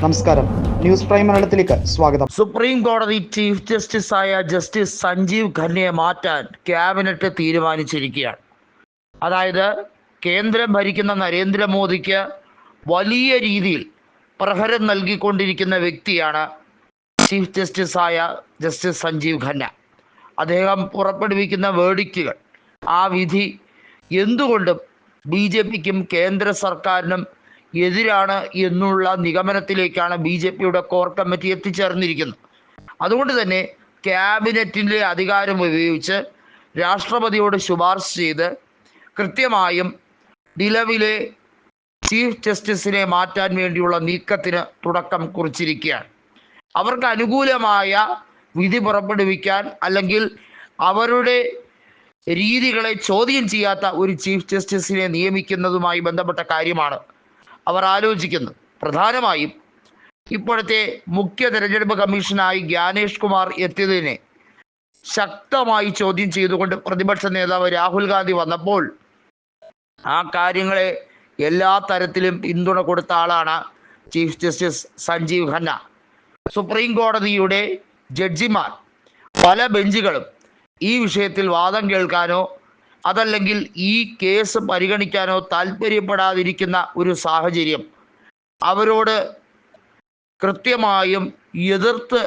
നമസ്കാരം. News prime മലയാളത്തിലേക്ക് സ്വാഗതം. സുപ്രീം കോടതി ചീഫ് ജസ്റ്റിസ് ആയ ജസ്റ്റിസ് സഞ്ജീവ് ഖന്നയെ മാറ്റാൻ ക്യാബിനറ്റ് തീരുമാനിച്ചിരിക്കുകയാണ്. അതായത് കേന്ദ്രം ഭരിക്കുന്ന നരേന്ദ്രമോദിക്ക് വലിയ രീതിയിൽ പ്രഹരം നൽകിക്കൊണ്ടിരിക്കുന്ന വ്യക്തിയാണ് ചീഫ് ജസ്റ്റിസ് ആയ ജസ്റ്റിസ് സഞ്ജീവ് ഖന്ന. അദ്ദേഹം പുറപ്പെടുവിക്കുന്ന വേടിക്കുകൾ ആ വിധി എന്തുകൊണ്ടും ബി ജെ പിക്കും കേന്ദ്ര സർക്കാരിനും എതിരാണ് എന്നുള്ള നിഗമനത്തിലേക്കാണ് ബി ജെ പിയുടെ കോർ കമ്മിറ്റി എത്തിച്ചേർന്നിരിക്കുന്നത്. അതുകൊണ്ട് തന്നെ ക്യാബിനറ്റിന്റെ അധികാരം ഉപയോഗിച്ച് രാഷ്ട്രപതിയോട് ശുപാർശ ചെയ്ത് കൃത്യമായും നിലവിലെ ചീഫ് ജസ്റ്റിസിനെ മാറ്റാൻ വേണ്ടിയുള്ള നീക്കത്തിന് തുടക്കം കുറിച്ചിരിക്കുകയാണ്. അവർക്ക് അനുകൂലമായ വിധി പുറപ്പെടുവിക്കാൻ അല്ലെങ്കിൽ അവരുടെ രീതികളെ ചോദ്യം ചെയ്യാത്ത ഒരു ചീഫ് ജസ്റ്റിസിനെ നിയമിക്കുന്നതുമായി ബന്ധപ്പെട്ട കാര്യമാണ് അവർ ആലോചിക്കുന്നത് പ്രധാനമായും ഇപ്പോഴത്തെ മുഖ്യ തെരഞ്ഞെടുപ്പ് കമ്മീഷനായി ജ്ഞാനേഷ് കുമാർ എത്തിയതിനെ ശക്തമായി ചോദ്യം ചെയ്തുകൊണ്ട് പ്രതിപക്ഷ നേതാവ് രാഹുൽ ഗാന്ധി വന്നപ്പോൾ ആ കാര്യങ്ങളെ എല്ലാ തരത്തിലും പിന്തുണ കൊടുത്ത ആളാണ് chief justice Sanjiv Khanna. Supreme കോടതിയുടെ ജഡ്ജിമാർ പല ബെഞ്ചുകളും ഈ വിഷയത്തിൽ വാദം കേൾക്കാനോ അതല്ലെങ്കിൽ ഈ കേസ് പരിഗണിക്കാനോ താല്പര്യപ്പെടാതിരിക്കുന്ന ഒരു സാഹചര്യം അവരോട് കൃത്യമായും എതിർത്ത്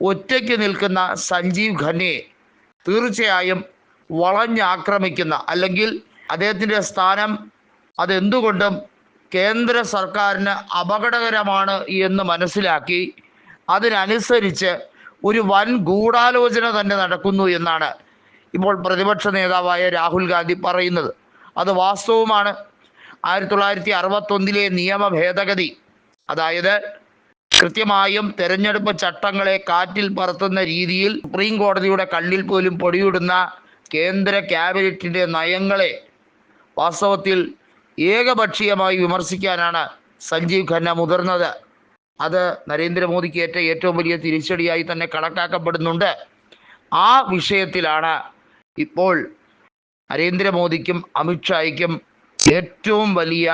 ഒറ്റയ്ക്ക് നിൽക്കുന്ന സഞ്ജീവ് ഖന്നയെ തീർച്ചയായും വളഞ്ഞാക്രമിക്കുന്ന അല്ലെങ്കിൽ അദ്ദേഹത്തിന്റെ സ്ഥാനം അതെന്തുകൊണ്ടും കേന്ദ്ര സർക്കാരിന് അപകടകരമാണ് എന്ന് മനസ്സിലാക്കി അതിനനുസരിച്ച് ഒരു വൻ ഗൂഢാലോചന തന്നെ നടക്കുന്നു എന്നാണ് ഇപ്പോൾ പ്രതിപക്ഷ നേതാവായ രാഹുൽ ഗാന്ധി പറയുന്നത് അത് വാസ്തവമാണ്. ആയിരത്തി തൊള്ളായിരത്തി അറുപത്തൊന്നിലെ നിയമ ഭേദഗതി അതായത് കൃത്യമായും തെരഞ്ഞെടുപ്പ് ചട്ടങ്ങളെ കാറ്റിൽ പറത്തുന്ന രീതിയിൽ സുപ്രീം കോടതിയുടെ കണ്ണിൽ പോലും പൊടിയിടുന്ന കേന്ദ്ര ക്യാബിനറ്റിന്റെ നയങ്ങളെ വാസ്തവത്തിൽ ഏകപക്ഷീയമായി വിമർശിക്കാനാണ് സഞ്ജീവ് ഖന്ന മുതിർന്നത്. അത് നരേന്ദ്രമോദിക്ക് ഏറ്റ ഏറ്റവും വലിയ തിരിച്ചടിയായി തന്നെ കണക്കാക്കപ്പെടുന്നുണ്ട്. ആ വിഷയത്തിലാണ് ഇപ്പോൾ നരേന്ദ്രമോദിക്കും അമിത്ഷായ്ക്കും ഏറ്റവും വലിയ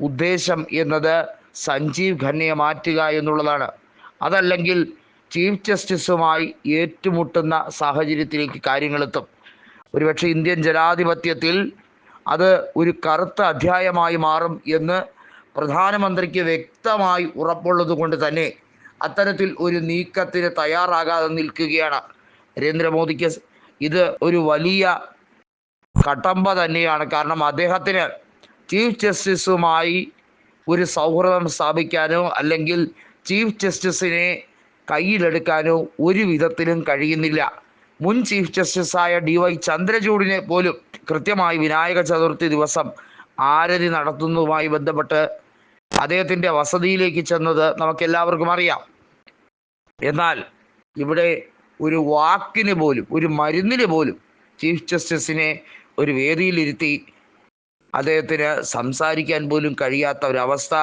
ഉദ്ദേശം എന്നത് സഞ്ജീവ് ഖന്നയെ മാറ്റുക എന്നുള്ളതാണ്. അതല്ലെങ്കിൽ ചീഫ് ജസ്റ്റിസുമായി ഏറ്റുമുട്ടുന്ന സാഹചര്യത്തിലേക്ക് കാര്യങ്ങളെത്തും. ഒരുപക്ഷെ ഇന്ത്യൻ ജനാധിപത്യത്തിൽ അത് ഒരു കറുത്ത അധ്യായമായി മാറും എന്ന് പ്രധാനമന്ത്രിക്ക് വ്യക്തമായി ഉറപ്പുള്ളത് കൊണ്ട് തന്നെ അത്തരത്തിൽ ഒരു നീക്കത്തിന് തയ്യാറാകാതെ നിൽക്കുകയാണ് നരേന്ദ്രമോദിക്ക് ഇത് ഒരു വലിയ കടമ്പ തന്നെയാണ്. കാരണം അദ്ദേഹത്തിന് ചീഫ് ജസ്റ്റിസുമായി ഒരു സൗഹൃദം സ്ഥാപിക്കാനോ അല്ലെങ്കിൽ ചീഫ് ജസ്റ്റിസിനെ കയ്യിലെടുക്കാനോ ഒരു വിധത്തിലും കഴിയുന്നില്ല. മുൻ ചീഫ് ജസ്റ്റിസായ ഡി വൈ ചന്ദ്രചൂഡിനെ പോലും കൃത്യമായി വിനായക ചതുർത്ഥി ദിവസം ആരതി നടത്തുന്നതുമായി ബന്ധപ്പെട്ട് അദ്ദേഹത്തിന്റെ വസതിയിലേക്ക് ചെന്നത് നമുക്കെല്ലാവർക്കും അറിയാം. എന്നാൽ ഇവിടെ ഒരു വാക്കിന് പോലും ഒരു മരുന്നിന് പോലും ചീഫ് ജസ്റ്റിസിനെ ഒരു വേദിയിലിരുത്തി അദ്ദേഹത്തിന് സംസാരിക്കാൻ പോലും കഴിയാത്ത ഒരവസ്ഥ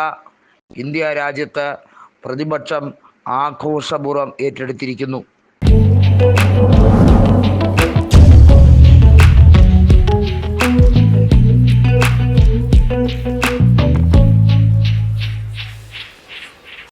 ഇന്ത്യ രാജ്യത്ത് പ്രതിപക്ഷം ആഘോഷപൂർവം ഏറ്റെടുത്തിരിക്കുന്നു.